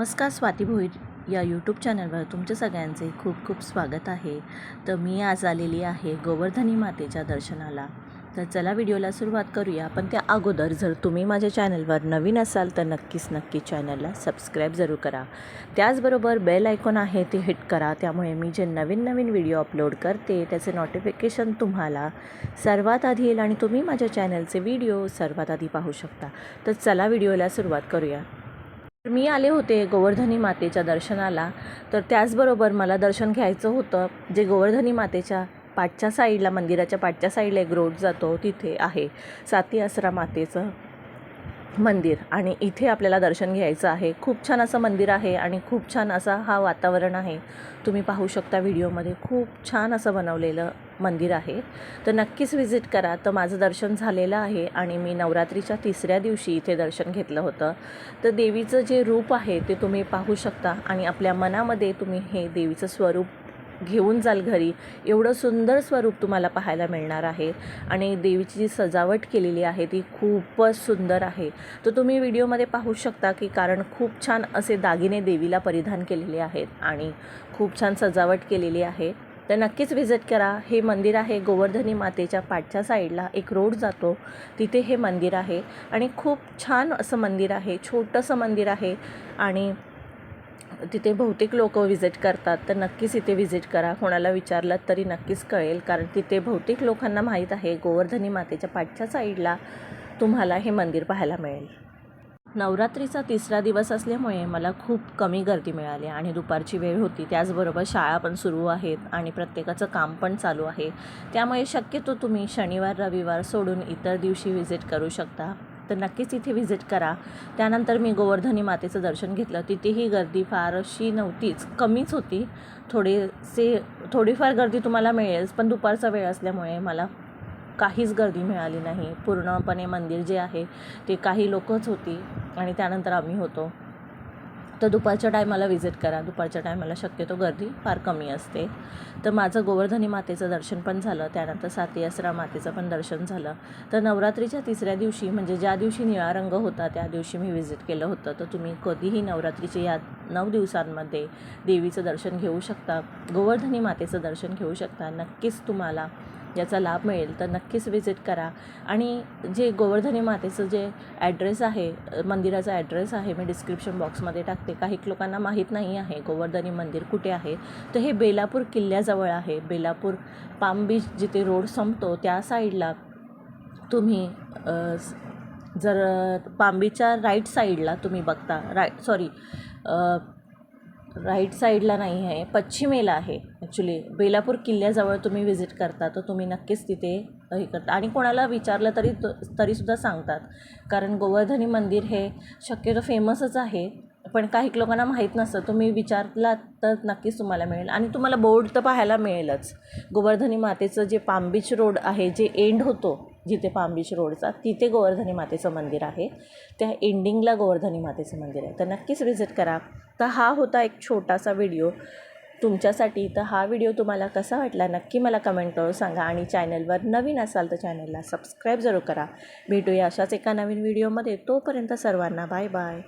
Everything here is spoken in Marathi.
नमस्कार स्वाती भोईर या यूट्यूब चॅनलवर तुमच्या सगळ्यांचे खूप खूप स्वागत आहे. तर मी आज आलेली आहे गोवर्धनी मातेच्या दर्शनाला. तर चला व्हिडिओला सुरुवात करूया. पण त्या अगोदर जर तुम्ही माझ्या चॅनलवर नवीन असाल तर नक्कीच नक्की चॅनलला सबस्क्राईब जरूर करा. त्याचबरोबर बेल आयकॉन आहे ते हिट करा. त्यामुळे मी जे नवीन नवीन व्हिडिओ अपलोड करते त्याचे नोटिफिकेशन तुम्हाला सर्वात आधी येईल आणि तुम्ही माझ्या चॅनलचे व्हिडिओ सर्वात आधी पाहू शकता. तर चला व्हिडिओला सुरुवात करूया. मी आले होते गोवर्धनी मातेच्या दर्शनाला. तर त्याचबरोबर मला दर्शन घ्यायचं होतं जे गोवर्धनी मातेच्या पाठच्या साईडला मंदिराच्या पाठच्या साईडला एक रोड जातो तिथे आहे साती आसरा मातेचं. मंदिर आणि इथे आपल्याला दर्शन घ्यायचं आहे. खूप छान असं मंदिर आहे आणि खूप छान असा हा वातावरण आहे. तुम्ही पाहू शकता व्हिडिओमध्ये खूप छान असं बनवलेलं मंदिर आहे. तर नक्कीच व्हिजिट करा. तर माझं दर्शन झालेलं आहे आणि मी नवरात्रीच्या तिसऱ्या दिवशी इथे दर्शन घेतलं होतं. तर देवीचं जे रूप आहे ते तुम्ही पाहू शकता आणि आपल्या मनामध्ये तुम्ही हे देवीचं स्वरूप घेऊन जाल घरी. एवढं सुंदर स्वरूप तुम्हाला पाहायला मिळणार आहे. आणि देवीची जी सजावट केलेली आहे ती खूपच सुंदर आहे. तर तुम्ही व्हिडिओमध्ये पाहू शकता की कारण खूप छान असे दागिने देवीला परिधान केलेले आहेत आणि खूप छान सजावट केलेली आहे. तर नक्कीच व्हिजिट करा. हे मंदिर आहे गोवर्धनी मातेच्या पाठच्या साईडला. एक रोड जातो. तिथे हे मंदिर आहे. आणि खूप छान असं मंदिर आहे. छोटंसं मंदिर आहे. आणि तिथे बहुतेक लोक व्हिजिट करतात तर नक्कीच इथे व्हिजिट करा. कोणाला विचारलात तरी नक्कीच कळेल कारण तिथे बहुतेक लोकांना माहीत आहे गोवर्धनी मातेच्या पाठच्या साईडला तुम्हाला हे मंदिर पाहायला मिळेल. नवरात्रीचा तिसरा दिवस असल्यामुळे मला खूप कमी गर्दी मिळाली आणि दुपारची वेळ होती. त्याचबरोबर शाळा पण सुरू आहेत आणि प्रत्येकाचं काम पण चालू आहे. त्यामुळे शक्यतो तुम्ही शनिवार रविवार सोडून इतर दिवशी व्हिजिट करू शकता. तर नक्कीच इथे व्हिजिट करा. त्यानंतर मी गोवर्धनी मातेचं दर्शन घेतलं. तिथेही गर्दी फार अशी नव्हतीच. कमीच होती. थोडेसे थोडीफार गर्दी तुम्हाला मिळेलच पण दुपारचा वेळ असल्यामुळे मला काहीच गर्दी मिळाली नाही. पूर्णपणे मंदिर जे आहे ते काही लोकच होती आणि त्यानंतर आम्ही होतो. तर दुपारच्या टायमाला व्हिजिट करा. दुपारच्या टायमाला शक्यतो गर्दी फार कमी असते. तर माझं गोवर्धनी मातेचं दर्शन पण झालं. त्यानंतर साती असरा मातेचं पण दर्शन झालं. तर नवरात्रीच्या तिसऱ्या दिवशी म्हणजे ज्या दिवशी निळा रंग होता त्या दिवशी मी व्हिजिट केलं होतं. तर तुम्ही कधीही नवरात्रीचे या नऊ दिवसांमध्ये देवीचं दर्शन घेऊ शकता. गोवर्धनी मातेचं दर्शन घेऊ शकता. नक्कीच तुम्हाला याचा लाभ मिळेल तर नक्कीच व्हिजिट करा. आणि जे गोवर्धनी मातेचं जे ॲड्रेस आहे मंदिराचा ॲड्रेस आहे मी डिस्क्रिप्शन बॉक्समध्ये टाकते. काही लोकांना माहीत नाही आहे गोवर्धनी मंदिर कुठे आहे. तर हे बेलापूर किल्ल्याजवळ आहे. बेलापूर पाम बीच जिथे रोड संपतो त्या साईडला तुम्ही जर पाम राईट साईडला तुम्ही बघता. राय सॉरी राईट साईडला नाही आहे पश्चिमेला आहे. ॲक्च्युली बेलापूर किल्ल्याजवळ तुम्ही व्हिजिट करता तर तुम्ही नक्कीच तिथे हे करता. आणि कोणाला विचारलं तरी तरीसुद्धा सांगतात. कारण गोवर्धनी मंदिर हे शक्यतो फेमसच आहे पण काही लोकांना माहीत नसतं. तुम्ही विचारलात तर नक्कीच तुम्हाला मिळेल. आणि तुम्हाला बोर्ड तर पाहायला मिळेलच. गोवर्धनी मातेचं जे पामबीच रोड आहे जे एंड होतो जिथे पामबीच रोडचा तिथे गोवर्धनी मातेचं मंदिर आहे. त्या एंडिंगला गोवर्धनी मातेचं मंदिर आहे. तर नक्कीच व्हिजिट करा. तर हा होता एक छोटासा व्हिडिओ तुमच्यासाठी तर हा व्हिडिओ तुम्हाला कसा वाटला नक्की मला कमेंट करून सांगा. आणि चॅनलवर नवीन असाल तर चॅनलला सबस्क्राईब जरूर करा. भेटूया अशाच एका नवीन व्हिडिओमध्ये तोपर्यंत सर्वांना बाय बाय